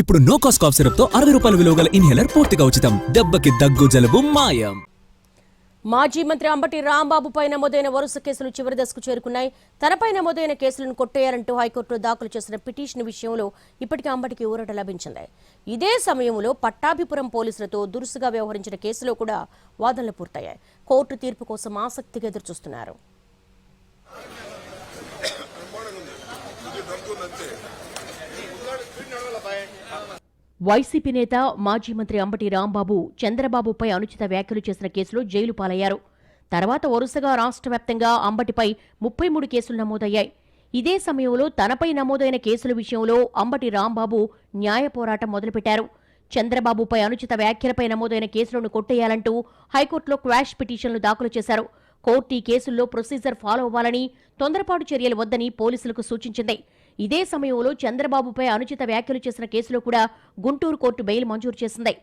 ఇప్పుడు no cost cough సిరప్తో అరవై రూపాయల విలువ గల ఇన్హేలర్ పూర్తిగా ఉచితం. దెబ్బకి దగ్గు జలుబు మాయం. మాజీ మంత్రి అంబటి రాంబాబుపై నమోదైన వరుస కేసులు చివరి దశకు చేరుకున్నాయి. తనపై నమోదైన కేసులను కొట్టేయాలంటూ హైకోర్టులో దాఖలు చేసిన పిటిషన్ విషయంలో ఇప్పటికే అంబటికి ఊరట లభించింది. ఇదే సమయంలో పట్టాభిపురం పోలీసులతో దురుసుగా వ్యవహరించిన కేసులో కూడా వాదనలు పూర్తయ్యాయి. కోర్టు తీర్పు కోసం ఆసక్తిగా ఎదురుచూస్తున్నారు. వైసీపీ నేత మాజీ మంత్రి అంబటి రాంబాబు చంద్రబాబుపై అనుచిత వ్యాఖ్యలు చేసిన కేసులో జైలు పాలయ్యారు. తర్వాత వరుసగా రాష్ట్ర వ్యాప్తంగా అంబటిపై ముప్పై మూడు కేసులు నమోదయ్యాయి. ఇదే సమయంలో తనపై నమోదైన కేసుల విషయంలో అంబటి రాంబాబు న్యాయ పోరాటం మొదలుపెట్టారు. చంద్రబాబుపై అనుచిత వ్యాఖ్యలపై నమోదైన కేసులను కొట్టేయాలంటూ హైకోర్టులో క్వాష్ పిటిషన్లు దాఖలు చేశారు. కోర్టు ఈ కేసుల్లో ప్రొసీజర్ ఫాలో అవ్వాలని తొందరపాటు చర్యలు వద్దని పోలీసులకు సూచించింది. ఇదే సమయంలో చంద్రబాబుపై అనుచిత వ్యాఖ్యలు చేసిన కేసులో కూడా గుంటూరు కోర్టు బెయిల్ మంజూరు చేసింది.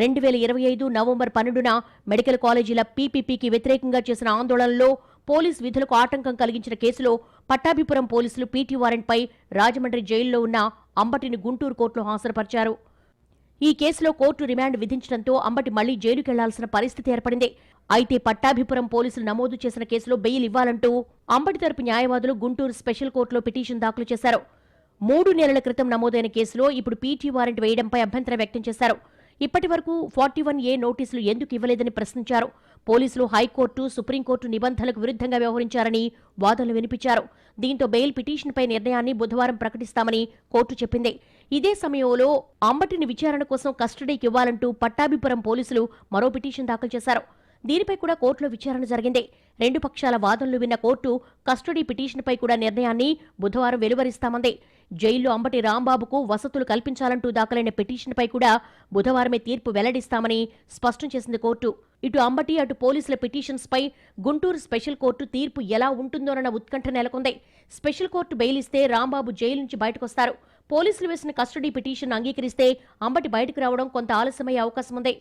రెండు వేల ఇరవై ఐదు నవంబర్ పన్నెండున మెడికల్ కాలేజీల పీపీపీకి వ్యతిరేకంగా చేసిన ఆందోళనలో పోలీస్ విధులకు ఆటంకం కలిగించిన కేసులో పట్టాభిపురం పోలీసులు పీటీ వారెంట్పై రాజమండ్రి జైల్లో ఉన్న అంబటిని గుంటూరు కోర్టులో హాజరుపరిచారు. ఈ కేసులో కోర్టు రిమాండ్ విధించడంతో అంబటి మళ్ళీ జైలుకెళ్ళాల్సిన పరిస్థితి ఏర్పడింది. అయితే పట్టాభిపురం పోలీసులు నమోదు చేసిన కేసులో బెయిల్ ఇవ్వాలంటూ అంబటి తరపు న్యాయవాదులు గుంటూరు స్పెషల్ కోర్టులో పిటిషన్ దాఖలు చేశారు. మూడు నెలల క్రితం నమోదైన కేసులో ఇప్పుడు పీటీ వారెంట్ వేయడంపై అభ్యంతరం వ్యక్తం చేశారు. ఇప్పటి వరకు ఫార్టీ వన్ ఏ నోటీసులు ఎందుకు ఇవ్వలేదని ప్రశ్నించారు. పోలీసులు హైకోర్టు సుప్రీంకోర్టు నిబంధనలకు విరుద్ధంగా వ్యవహరించారని వాదనలు వినిపించారు. దీంతో బెయిల్ పిటిషన్పై నిర్ణయాన్ని బుధవారం ప్రకటిస్తామని కోర్టు చెప్పింది. ఇదే సమయంలో అంబటిని విచారణ కోసం కస్టడీకి ఇవ్వాలంటూ పట్టాభిపురం పోలీసులు మరో పిటిషన్ దాఖలు చేశారు. దీనిపై కూడా కోర్టులో విచారణ జరిగింది. రెండు పక్షాల వాదనలు విన్న కోర్టు కస్టడీ పిటిషన్పై కూడా నిర్ణయాన్ని బుధవారం వెలువరిస్తామంది. జైల్లో అంబటి రాంబాబుకు వసతులు కల్పించాలంటూ దాఖలైన పిటిషన్పై కూడా బుధవారమే తీర్పు వెల్లడిస్తామని స్పష్టం చేసింది కోర్టు. ఇటు అంబటి అటు పోలీసుల పిటిషన్స్పై గుంటూరు స్పెషల్ కోర్టు తీర్పు ఎలా ఉంటుందోనన్న ఉత్కంఠ నెలకొంది. స్పెషల్ కోర్టు బెయిలిస్తే రాంబాబు జైలు నుంచి బయటకొస్తారు. పోలీసులు వేసిన కస్టడీ పిటిషన్ అంగీకరిస్తే అంబటి బయటకు రావడం కొంత ఆలస్యమయ్యే అవకాశం ఉంది